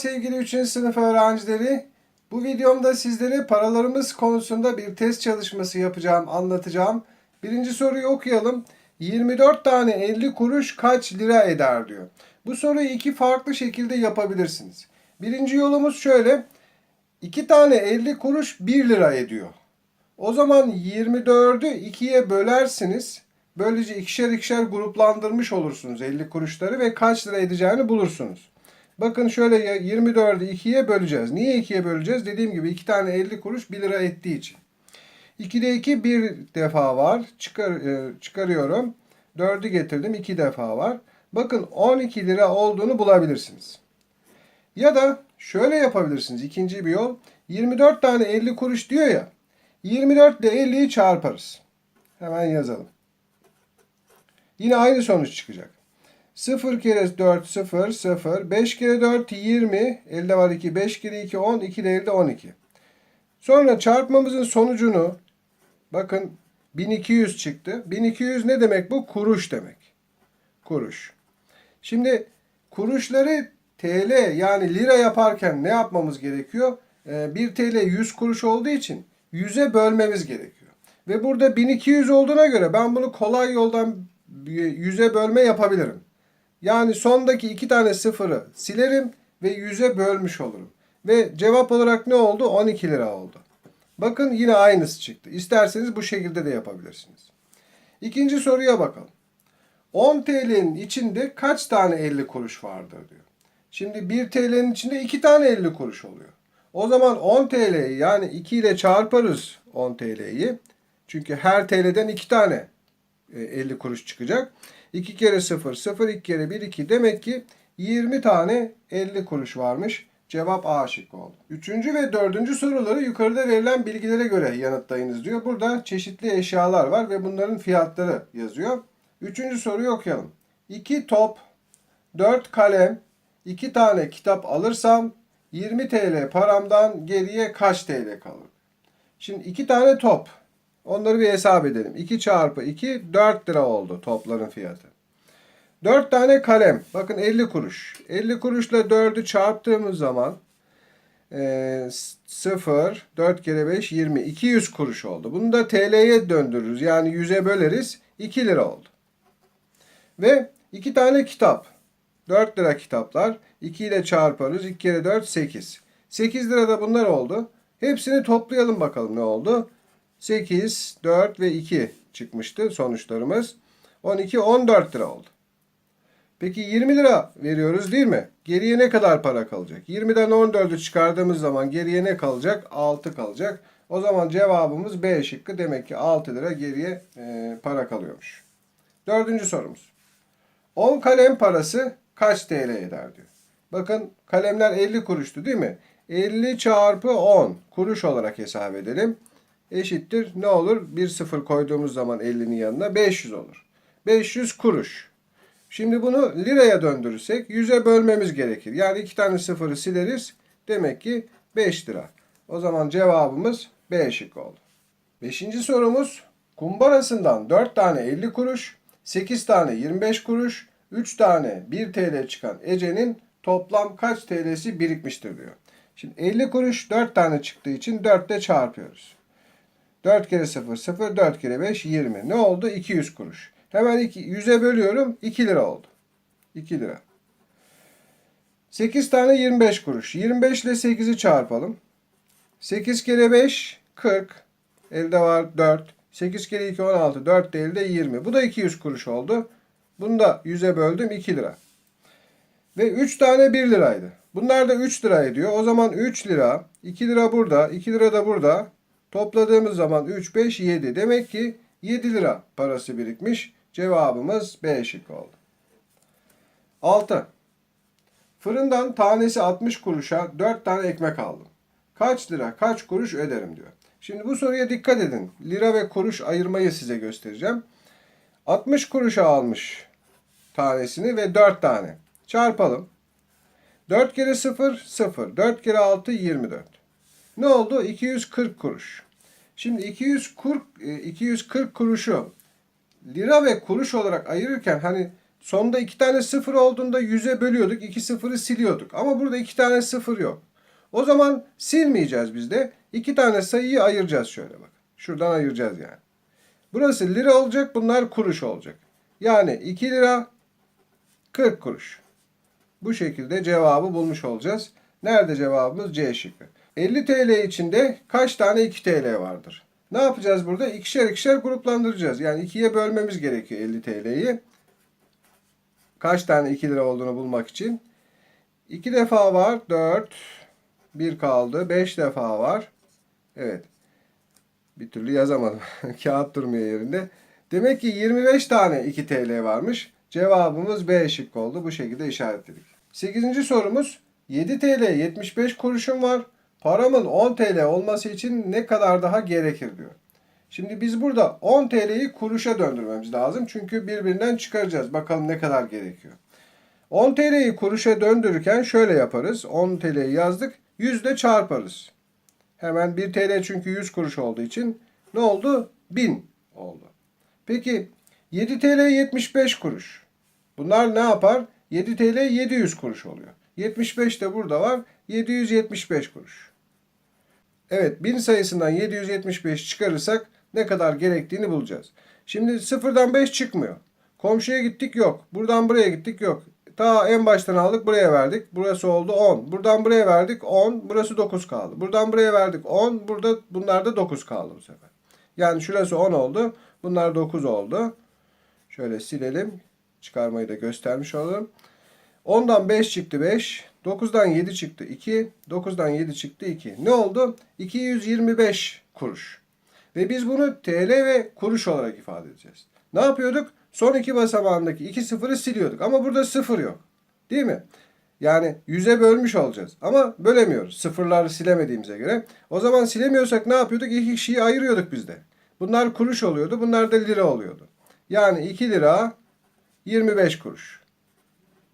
sevgili 3. sınıf öğrencileri. Bu videomda sizlere paralarımız konusunda bir test çalışması yapacağım, anlatacağım. Birinci soruyu okuyalım. 24 tane 50 kuruş kaç lira eder diyor. Bu soruyu iki farklı şekilde yapabilirsiniz. Birinci yolumuz şöyle. 2 tane 50 kuruş 1 lira ediyor. O zaman 24'ü 2'ye bölersiniz. Böylece ikişer ikişer gruplandırmış olursunuz 50 kuruşları ve kaç lira edeceğini bulursunuz. Bakın şöyle ya- 24'ü 2'ye böleceğiz. Niye 2'ye böleceğiz? Dediğim gibi 2 tane 50 kuruş 1 lira ettiği için. 2'de 2 bir defa var. Çıkar, e, çıkarıyorum. 4'ü getirdim 2 defa var. Bakın 12 lira olduğunu bulabilirsiniz. Ya da şöyle yapabilirsiniz. İkinci bir yol. 24 tane 50 kuruş diyor ya. 24 ile 50'yi çarparız. Hemen yazalım. Yine aynı sonuç çıkacak. 0 kere 4 0 0 5 kere 4 20 elde var 2 5 kere 2 10 2 de elde 12. Sonra çarpmamızın sonucunu bakın 1200 çıktı. 1200 ne demek bu? Kuruş demek. Kuruş. Şimdi kuruşları TL yani lira yaparken ne yapmamız gerekiyor? Ee, 1 TL 100 kuruş olduğu için 100'e bölmemiz gerekiyor. Ve burada 1200 olduğuna göre ben bunu kolay yoldan 100'e bölme yapabilirim. Yani sondaki iki tane sıfırı silerim ve 100'e bölmüş olurum. Ve cevap olarak ne oldu? 12 lira oldu. Bakın yine aynısı çıktı. İsterseniz bu şekilde de yapabilirsiniz. İkinci soruya bakalım. 10 TL'nin içinde kaç tane 50 kuruş vardır diyor. Şimdi 1 TL'nin içinde 2 tane 50 kuruş oluyor. O zaman 10 TL'yi yani 2 ile çarparız 10 TL'yi. Çünkü her TL'den 2 tane e, 50 kuruş çıkacak. 2 kere 0 0 2 kere 1 2 demek ki 20 tane 50 kuruş varmış. Cevap A şıkkı oldu. Üçüncü ve dördüncü soruları yukarıda verilen bilgilere göre yanıtlayınız diyor. Burada çeşitli eşyalar var ve bunların fiyatları yazıyor. Üçüncü soruyu okuyalım. 2 top, 4 kalem, 2 tane kitap alırsam 20 TL paramdan geriye kaç TL kalır? Şimdi 2 tane top. Onları bir hesap edelim. 2 çarpı 2 4 lira oldu topların fiyatı. 4 tane kalem. Bakın 50 kuruş. 50 kuruşla 4'ü çarptığımız zaman e, 0, 4 kere 5, 20. 200 kuruş oldu. Bunu da TL'ye döndürürüz. Yani 100'e böleriz. 2 lira oldu. Ve 2 tane kitap. 4 lira kitaplar. 2 ile çarparız. 2 kere 4, 8. 8 lira da bunlar oldu. Hepsini toplayalım bakalım ne oldu. 8, 4 ve 2 çıkmıştı sonuçlarımız. 12, 14 lira oldu. Peki 20 lira veriyoruz değil mi? Geriye ne kadar para kalacak? 20'den 14'ü çıkardığımız zaman geriye ne kalacak? 6 kalacak. O zaman cevabımız B şıkkı. Demek ki 6 lira geriye e, para kalıyormuş. Dördüncü sorumuz. 10 kalem parası kaç TL eder diyor. Bakın kalemler 50 kuruştu değil mi? 50 çarpı 10 kuruş olarak hesap edelim. Eşittir ne olur? Bir sıfır koyduğumuz zaman 50'nin yanına 500 olur. 500 kuruş. Şimdi bunu liraya döndürürsek 100'e bölmemiz gerekir. Yani iki tane sıfırı sileriz. Demek ki 5 lira. O zaman cevabımız B şıkkı oldu. Beşinci sorumuz. Kumbarasından 4 tane 50 kuruş, 8 tane 25 kuruş, 3 tane 1 TL çıkan Ece'nin toplam kaç TL'si birikmiştir diyor. Şimdi 50 kuruş 4 tane çıktığı için 4 ile çarpıyoruz. 4 kere 0 0 4 kere 5 20. Ne oldu? 200 kuruş. Hemen 2, 100'e bölüyorum. 2 lira oldu. 2 lira. 8 tane 25 kuruş. 25 ile 8'i çarpalım. 8 kere 5 40. Elde var 4. 8 kere 2 16. 4 de elde 20. Bu da 200 kuruş oldu. Bunu da 100'e böldüm 2 lira. Ve 3 tane 1 liraydı. Bunlar da 3 lira ediyor. O zaman 3 lira, 2 lira burada, 2 lira da burada. Topladığımız zaman 3, 5, 7. Demek ki 7 lira parası birikmiş. Cevabımız B şıkkı oldu. 6. Fırından tanesi 60 kuruşa 4 tane ekmek aldım. Kaç lira, kaç kuruş öderim diyor. Şimdi bu soruya dikkat edin. Lira ve kuruş ayırmayı size göstereceğim. 60 kuruşa almış tanesini ve 4 tane. Çarpalım. 4 kere 0, 0. 4 kere 6, 24. Ne oldu? 240 kuruş. Şimdi 240, e, 240 kuruşu lira ve kuruş olarak ayırırken hani sonunda iki tane sıfır olduğunda yüze bölüyorduk. iki sıfırı siliyorduk. Ama burada iki tane sıfır yok. O zaman silmeyeceğiz biz de. İki tane sayıyı ayıracağız şöyle bak. Şuradan ayıracağız yani. Burası lira olacak. Bunlar kuruş olacak. Yani 2 lira 40 kuruş. Bu şekilde cevabı bulmuş olacağız. Nerede cevabımız? C şıkkı. 50 TL içinde kaç tane 2 TL vardır? Ne yapacağız burada? İkişer ikişer gruplandıracağız. Yani ikiye bölmemiz gerekiyor 50 TL'yi. Kaç tane 2 lira olduğunu bulmak için. 2 defa var. 4. 1 kaldı. 5 defa var. Evet. Bir türlü yazamadım. Kağıt durmuyor yerinde. Demek ki 25 tane 2 TL varmış. Cevabımız B şık oldu. Bu şekilde işaretledik. 8. sorumuz 7 TL 75 kuruşum var. Paramın 10 TL olması için ne kadar daha gerekir diyor. Şimdi biz burada 10 TL'yi kuruşa döndürmemiz lazım. Çünkü birbirinden çıkaracağız. Bakalım ne kadar gerekiyor. 10 TL'yi kuruşa döndürürken şöyle yaparız. 10 TL'yi yazdık. 100 de çarparız. Hemen 1 TL çünkü 100 kuruş olduğu için ne oldu? 1000 oldu. Peki 7 TL 75 kuruş. Bunlar ne yapar? 7 TL 700 kuruş oluyor. 75 de burada var. 775 kuruş. Evet 1000 sayısından 775 çıkarırsak ne kadar gerektiğini bulacağız. Şimdi sıfırdan 5 çıkmıyor. Komşuya gittik yok. Buradan buraya gittik yok. Ta en baştan aldık buraya verdik. Burası oldu 10. Buradan buraya verdik 10. Burası 9 kaldı. Buradan buraya verdik 10. Burada bunlar da 9 kaldı bu sefer. Yani şurası 10 oldu. Bunlar 9 oldu. Şöyle silelim. Çıkarmayı da göstermiş olalım. 10'dan 5 çıktı 5. 9'dan 7 çıktı 2. 9'dan 7 çıktı 2. Ne oldu? 225 kuruş. Ve biz bunu TL ve kuruş olarak ifade edeceğiz. Ne yapıyorduk? Son iki basamağındaki iki sıfırı siliyorduk. Ama burada sıfır yok. Değil mi? Yani yüze bölmüş olacağız. Ama bölemiyoruz. Sıfırları silemediğimize göre. O zaman silemiyorsak ne yapıyorduk? İki kişiyi ayırıyorduk biz de. Bunlar kuruş oluyordu. Bunlar da lira oluyordu. Yani 2 lira 25 kuruş.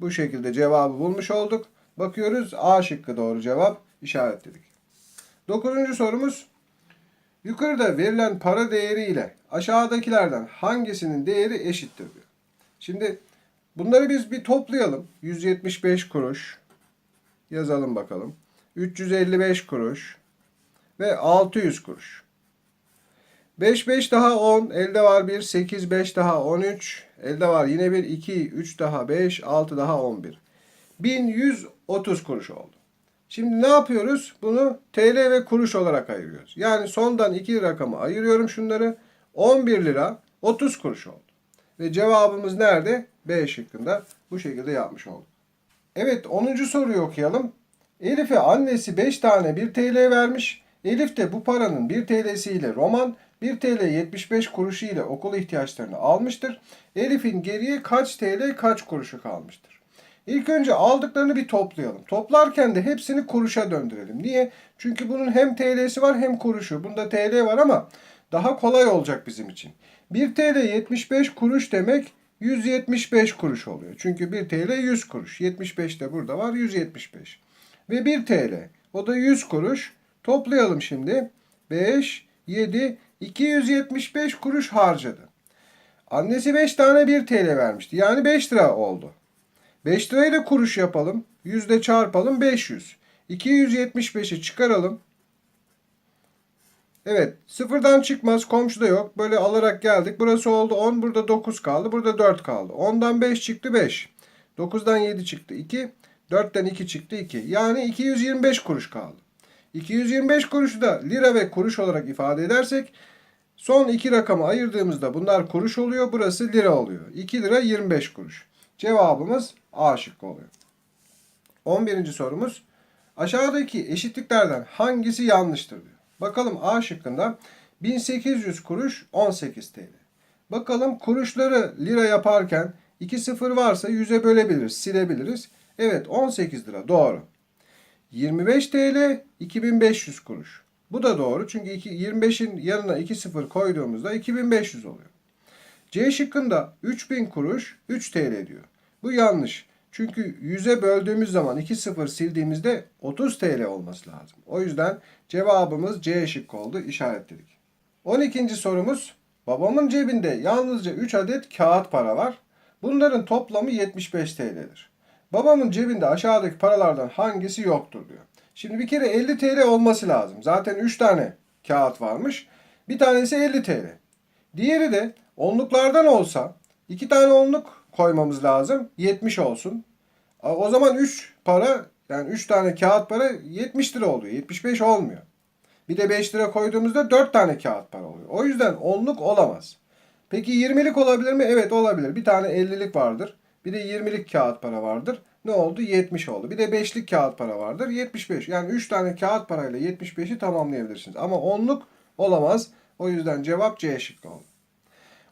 Bu şekilde cevabı bulmuş olduk. Bakıyoruz A şıkkı doğru cevap işaretledik. Dokuzuncu sorumuz. Yukarıda verilen para değeri ile aşağıdakilerden hangisinin değeri eşittir diyor. Şimdi bunları biz bir toplayalım. 175 kuruş yazalım bakalım. 355 kuruş ve 600 kuruş. 5 5 daha 10. Elde var 1. 8 5 daha 13. Elde var yine 1. 2 3 daha 5. 6 daha 11. 1130 kuruş oldu. Şimdi ne yapıyoruz? Bunu TL ve kuruş olarak ayırıyoruz. Yani sondan iki rakamı ayırıyorum şunları. 11 lira 30 kuruş oldu. Ve cevabımız nerede? B şıkkında. Bu şekilde yapmış olduk. Evet 10. soruyu okuyalım. Elif'e annesi 5 tane 1 TL vermiş. Elif de bu paranın 1 TL'si ile roman, 1 TL 75 kuruşu ile okul ihtiyaçlarını almıştır. Elif'in geriye kaç TL kaç kuruşu kalmıştır? İlk önce aldıklarını bir toplayalım. Toplarken de hepsini kuruşa döndürelim. Niye? Çünkü bunun hem TL'si var hem kuruşu. Bunda TL var ama daha kolay olacak bizim için. 1 TL 75 kuruş demek 175 kuruş oluyor. Çünkü 1 TL 100 kuruş. 75 de burada var 175. Ve 1 TL o da 100 kuruş. Toplayalım şimdi. 5, 7, 275 kuruş harcadı. Annesi 5 tane 1 TL vermişti. Yani 5 lira oldu. 5 lirayı da kuruş yapalım. Yüzde çarpalım 500. 275'i çıkaralım. Evet sıfırdan çıkmaz komşuda yok. Böyle alarak geldik. Burası oldu 10 burada 9 kaldı. Burada 4 kaldı. 10'dan 5 çıktı 5. 9'dan 7 çıktı 2. 4'ten 2 çıktı 2. Yani 225 kuruş kaldı. 225 kuruşu da lira ve kuruş olarak ifade edersek son iki rakamı ayırdığımızda bunlar kuruş oluyor. Burası lira oluyor. 2 lira 25 kuruş. Cevabımız A şıkkı oluyor. 11. sorumuz. Aşağıdaki eşitliklerden hangisi yanlıştır diyor. Bakalım A şıkkında 1800 kuruş 18 TL. Bakalım kuruşları lira yaparken 2 sıfır varsa 100'e bölebiliriz, silebiliriz. Evet 18 lira doğru. 25 TL 2500 kuruş. Bu da doğru çünkü 25'in yanına 2 sıfır koyduğumuzda 2500 oluyor. C şıkkında 3000 kuruş 3 TL diyor. Bu yanlış. Çünkü 100'e böldüğümüz zaman 2 sıfır sildiğimizde 30 TL olması lazım. O yüzden cevabımız C şıkkı oldu. işaretledik. 12. sorumuz. Babamın cebinde yalnızca 3 adet kağıt para var. Bunların toplamı 75 TL'dir. Babamın cebinde aşağıdaki paralardan hangisi yoktur diyor. Şimdi bir kere 50 TL olması lazım. Zaten 3 tane kağıt varmış. Bir tanesi 50 TL. Diğeri de onluklardan olsa 2 tane onluk koymamız lazım. 70 olsun. O zaman 3 para yani 3 tane kağıt para 70 lira oluyor. 75 olmuyor. Bir de 5 lira koyduğumuzda 4 tane kağıt para oluyor. O yüzden onluk olamaz. Peki 20'lik olabilir mi? Evet olabilir. Bir tane 50'lik vardır. Bir de 20'lik kağıt para vardır. Ne oldu? 70 oldu. Bir de 5'lik kağıt para vardır. 75. Yani 3 tane kağıt parayla 75'i tamamlayabilirsiniz. Ama onluk olamaz. O yüzden cevap C şıkkı oldu.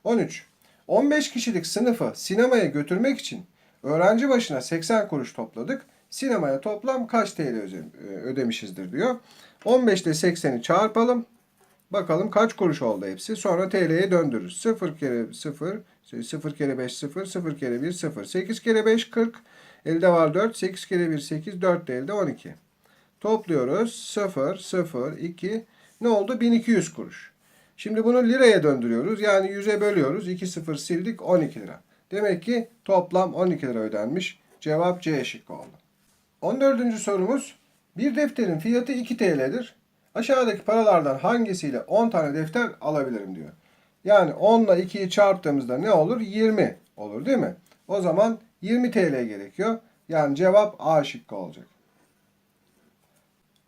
13. 15 kişilik sınıfı sinemaya götürmek için öğrenci başına 80 kuruş topladık. Sinemaya toplam kaç TL öde- ödemişizdir diyor. 15 ile 80'i çarpalım. Bakalım kaç kuruş oldu hepsi. Sonra TL'ye döndürürüz. 0 kere 0, 0 kere 5 0, 0 kere 1 0. 8 kere 5 40. Elde var 4. 8 kere 1 8, 4 de elde 12. Topluyoruz. 0, 0, 2. Ne oldu? 1200 kuruş. Şimdi bunu liraya döndürüyoruz. Yani 100'e bölüyoruz. 2 0 sildik 12 lira. Demek ki toplam 12 lira ödenmiş. Cevap C şıkkı oldu. 14. sorumuz. Bir defterin fiyatı 2 TL'dir. Aşağıdaki paralardan hangisiyle 10 tane defter alabilirim diyor. Yani 10 ile 2'yi çarptığımızda ne olur? 20 olur değil mi? O zaman 20 TL gerekiyor. Yani cevap A şıkkı olacak.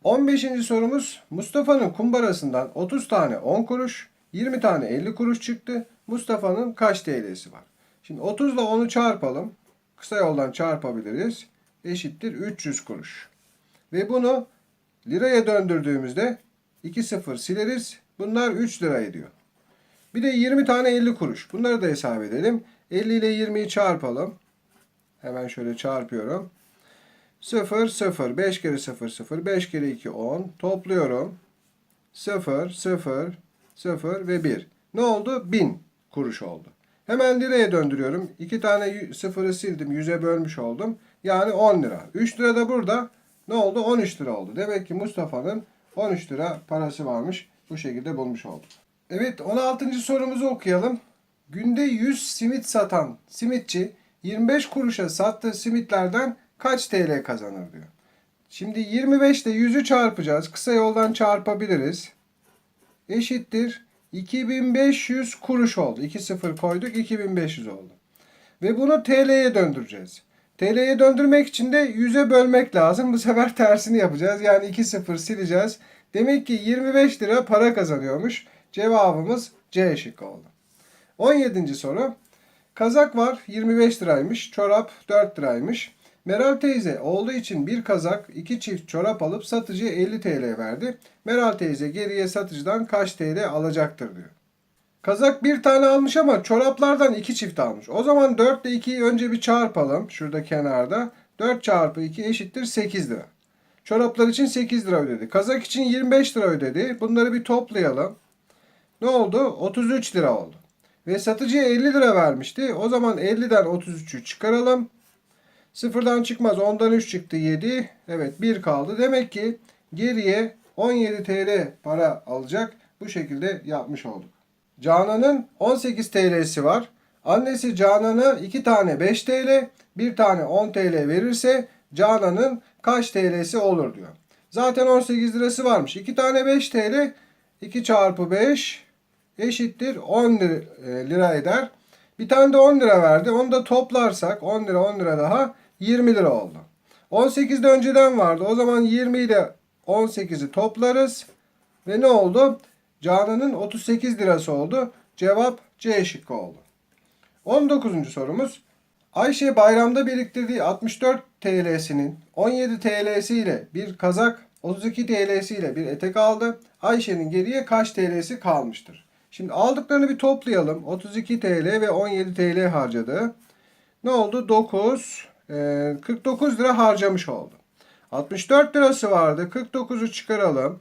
15. sorumuz Mustafa'nın kumbarasından 30 tane 10 kuruş, 20 tane 50 kuruş çıktı. Mustafa'nın kaç TL'si var? Şimdi 30 ile 10'u çarpalım. Kısa yoldan çarpabiliriz. Eşittir 300 kuruş. Ve bunu liraya döndürdüğümüzde 2 sıfır sileriz. Bunlar 3 lira ediyor. Bir de 20 tane 50 kuruş. Bunları da hesap edelim. 50 ile 20'yi çarpalım. Hemen şöyle çarpıyorum. 0, 0, 5 kere 0, 0, 5 kere 2, 10. Topluyorum. 0, 0, 0 ve 1. Ne oldu? 1000 kuruş oldu. Hemen liraya döndürüyorum. 2 tane sıfırı sildim. 100'e bölmüş oldum. Yani 10 lira. 3 lira da burada. Ne oldu? 13 lira oldu. Demek ki Mustafa'nın 13 lira parası varmış. Bu şekilde bulmuş olduk. Evet 16. sorumuzu okuyalım. Günde 100 simit satan simitçi 25 kuruşa sattığı simitlerden kaç TL kazanır diyor. Şimdi 25 ile 100'ü çarpacağız. Kısa yoldan çarpabiliriz. Eşittir 2500 kuruş oldu. 2 sıfır koyduk 2500 oldu. Ve bunu TL'ye döndüreceğiz. TL'ye döndürmek için de 100'e bölmek lazım. Bu sefer tersini yapacağız. Yani 2 sıfır sileceğiz. Demek ki 25 lira para kazanıyormuş. Cevabımız C şıkkı oldu. 17. soru. Kazak var 25 liraymış. Çorap 4 liraymış. Meral teyze oğlu için bir kazak, iki çift çorap alıp satıcıya 50 TL verdi. Meral teyze geriye satıcıdan kaç TL alacaktır diyor. Kazak bir tane almış ama çoraplardan iki çift almış. O zaman 4 ile 2'yi önce bir çarpalım. Şurada kenarda. 4 çarpı 2 eşittir 8 lira. Çoraplar için 8 lira ödedi. Kazak için 25 lira ödedi. Bunları bir toplayalım. Ne oldu? 33 lira oldu. Ve satıcıya 50 lira vermişti. O zaman 50'den 33'ü çıkaralım. Sıfırdan çıkmaz. 10'dan 3 çıktı 7. Evet 1 kaldı. Demek ki geriye 17 TL para alacak. Bu şekilde yapmış olduk. Canan'ın 18 TL'si var. Annesi Canan'a 2 tane 5 TL, 1 tane 10 TL verirse Canan'ın kaç TL'si olur diyor. Zaten 18 lirası varmış. 2 tane 5 TL 2 çarpı 5 eşittir 10 lira, e, lira eder. Bir tane de 10 lira verdi. Onu da toplarsak 10 lira 10 lira daha 20 lira oldu. 18 de önceden vardı. O zaman 20 ile 18'i toplarız. Ve ne oldu? Canan'ın 38 lirası oldu. Cevap C şıkkı oldu. 19. sorumuz. Ayşe bayramda biriktirdiği 64 TL'sinin 17 TL'si ile bir kazak, 32 TL'si ile bir etek aldı. Ayşe'nin geriye kaç TL'si kalmıştır? Şimdi aldıklarını bir toplayalım. 32 TL ve 17 TL harcadı. Ne oldu? 9, e, 49 lira harcamış oldu. 64 lirası vardı. 49'u çıkaralım.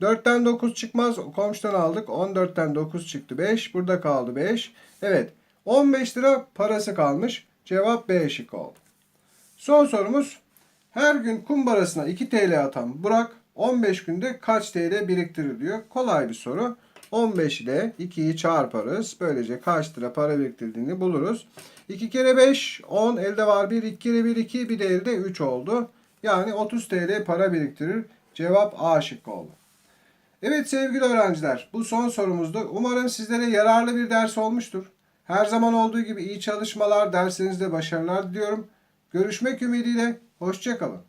4'ten 9 çıkmaz. Komşudan aldık. 14'ten 9 çıktı. 5. Burada kaldı 5. Evet. 15 lira parası kalmış. Cevap B şıkkı oldu. Son sorumuz. Her gün kumbarasına 2 TL atan Burak 15 günde kaç TL biriktirir diyor. Kolay bir soru. 15 ile 2'yi çarparız. Böylece kaç lira para biriktirdiğini buluruz. 2 kere 5 10 elde var 1 2 kere 1 2 bir de elde 3 oldu. Yani 30 TL para biriktirir. Cevap A şıkkı oldu. Evet sevgili öğrenciler bu son sorumuzdu. Umarım sizlere yararlı bir ders olmuştur. Her zaman olduğu gibi iyi çalışmalar, derslerinizde başarılar diliyorum. Görüşmek ümidiyle, hoşçakalın.